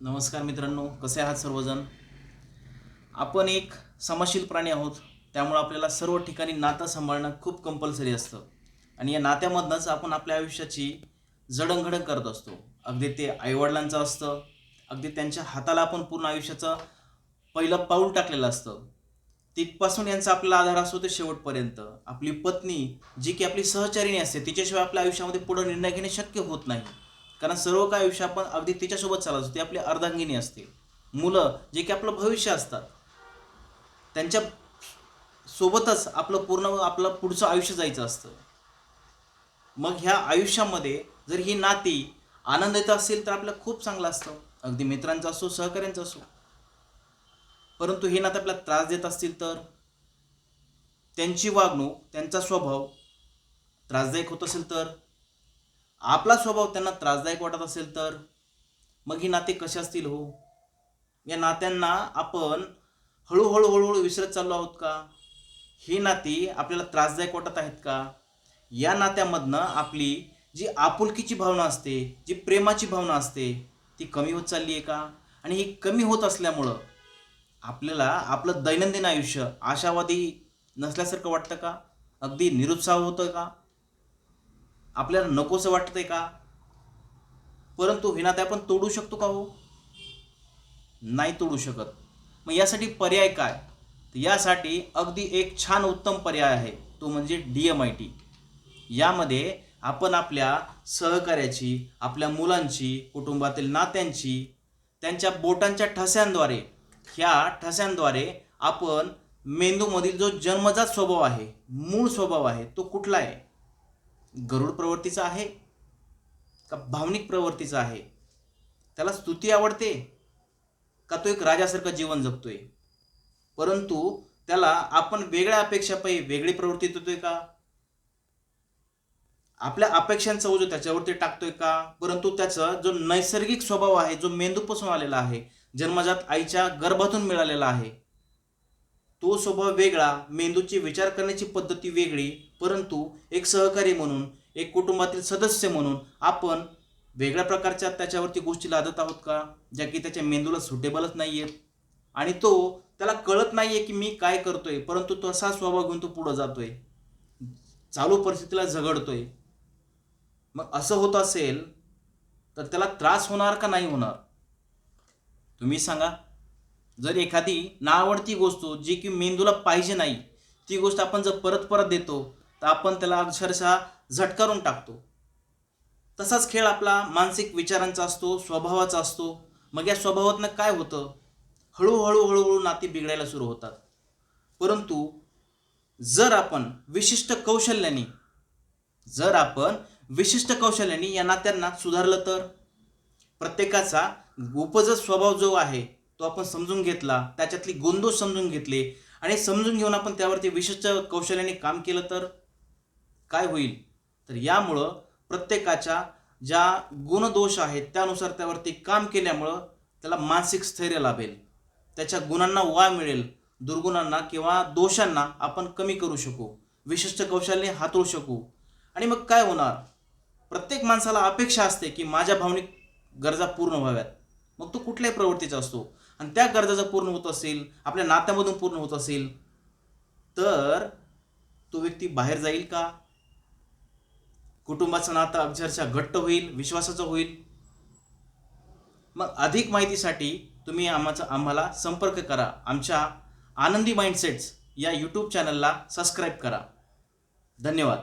नमस्कार मित्रांनो कसे आहात सर्वजण? आपण एक समशील प्राणी आहोत त्यामुळे आपल्याला सर्व ठिकाणी नातं सांभाळणं खूप कंपल्सरी असतं. आणि या नात्यामधनंच आपण आपल्या आयुष्याची जडणघडण करत असतो. अगदी ते आईवडिलांचं असतं अगदी त्यांच्या हाताला आपण पूर्ण आयुष्याचं पहिलं पाऊल टाकलेलं असतं. तिथपासून यांचा आपला आधार असतो ते शेवटपर्यंत. आपली पत्नी जी की आपली सहचारिणी असते तिच्याशिवाय आपल्या आयुष्यामध्ये पुढं निर्णय घेणे शक्य होत नाही. कारण सर्व काय आयुष्य आपण अगदी तिच्यासोबत चालत असतो ती आपली अर्धांगिनी असते. मुलं जे की आपलं भविष्य असतात त्यांच्या सोबतच आपलं पूर्ण आपलं पुढचं आयुष्य जायचं असतं. मग ह्या आयुष्यामध्ये जर ही नाती आनंदित असेल तर आपल्याला खूप चांगलं असतं. अगदी मित्रांचं असो सहकाऱ्यांचं असो. परंतु हे नातं आपल्याला त्रास देत असतील तर त्यांची वागणूक त्यांचा स्वभाव त्रासदायक होत असेल तर आपला स्वभाव त्यांना त्रासदायक वाटत असेल तर? मग ही नाते कशी असतील हो? या नात्यांना आपण हळूहळू हळूहळू विसरत चाललो आहोत का? ही नाती आपल्याला त्रासदायक वाटत आहेत का? या नात्यामधनं आपली जी आपुलकीची भावना असते जी प्रेमाची भावना असते ती कमी होत चालली आहे का? आणि ही कमी होत असल्यामुळं आपल्याला आपलं दैनंदिन आयुष्य आशावादी नसल्यासारखं वाटतं का? अगदी निरुत्साह होतं का? आपल्याला नकोसं वाटतंय का? परंतु हे नाते आपण तोडू शकतो का हो? नाही तोडू शकत. मग यासाठी पर्याय काय? तर यासाठी अगदी एक छान उत्तम पर्याय आहे तो म्हणजे डी एम आय टी. यामध्ये आपण आपल्या सहकार्याची आपल्या मुलांची कुटुंबातील नात्यांची त्यांच्या बोटांच्या ठस्यांद्वारे ह्या ठस्यांद्वारे आपण मेंदूमधील जो जन्मजात स्वभाव आहे मूळ स्वभाव आहे तो कुठला आहे? गरुड प्रवृत्तीचा आहे का भावनिक प्रवृत्तीचा आहे? त्याला स्तुती आवडते का तो एक राजासारखं जीवन जगतोय? परंतु त्याला आपण वेगळ्या अपेक्षापायी वेगळी प्रवृत्ती देतोय का? आपल्या अपेक्षांचा ओझं त्याच्यावरती टाकतोय का? परंतु त्याचा जो नैसर्गिक स्वभाव आहे जो मेंदूपासून आलेला आहे जन्मजात आईच्या गर्भातून मिळालेला आहे तो स्वभाव वेगळा मेंदूची विचार करण्याची पद्धती वेगळी परंतु एक सहकारी म्हणून एक कुटुंबातील सदस्य म्हणून आपण वेगळ्या प्रकारच्या त्याच्यावरती गोष्टी लादत आहोत का? ज्या की त्याच्या मेंदूला सुटेबलच नाही आहेत आणि तो त्याला कळत नाही आहे की मी काय करतोय परंतु तसा स्वभाव घेऊन तो पुढं जातोय. चालू परिस्थितीला झगडतोय. मग असं होत असेल तर त्याला त्रास होणार का नाही होणार? तुम्ही सांगा. जर एखादी नावडती गोष्ट जी की मेंदूला पाहिजे नाही ती गोष्ट आपण जर परत परत देतो तर आपण त्याला अक्षरशः झटकारून टाकतो. तसाच खेळ आपला मानसिक विचारांचा असतो स्वभावाचा असतो. मग या स्वभावातनं काय होतं? हळूहळू हळूहळू नाती बिघडायला सुरू होतात. परंतु जर आपण विशिष्ट कौशल्याने जर आपण विशिष्ट कौशल्याने या नात्यांना सुधारलं तर? प्रत्येकाचा उपजत स्वभाव जो आहे तो आपण समजून घेतला त्याच्यातली गोंदोष समजून घेतले आणि समजून घेऊन आपण त्यावरती विशिष्ट कौशल्याने काम केलं तर काय होईल? तर यामुळं प्रत्येकाच्या ज्या गुणदोष आहेत त्यानुसार त्यावरती काम केल्यामुळं त्याला मानसिक स्थैर्य लाभेल. त्याच्या गुणांना वाव मिळेल. दुर्गुणांना किंवा दोषांना आपण कमी करू शकू. विशिष्ट कौशल्याने हाताळू शकू. आणि मग काय होणार? प्रत्येक माणसाला अपेक्षा असते की माझ्या भावनिक गरजा पूर्ण व्हाव्यात. मग तो कुठल्याही प्रवृत्तीचा असतो. आणि त्या गरजा जर पूर्ण होत असेल आपल्या नात्यामधून पूर्ण होत असेल तर तो व्यक्ती बाहेर जाईल का? कुटुंबाचं नातं अक्षरशः घट्ट होईल विश्वासाचं होईल. मग अधिक माहितीसाठी तुम्ही आम्हाचा आम्हाला संपर्क करा. आमच्या आनंदी माइंडसेट्स या यूट्यूब चॅनलला सबस्क्राईब करा. धन्यवाद.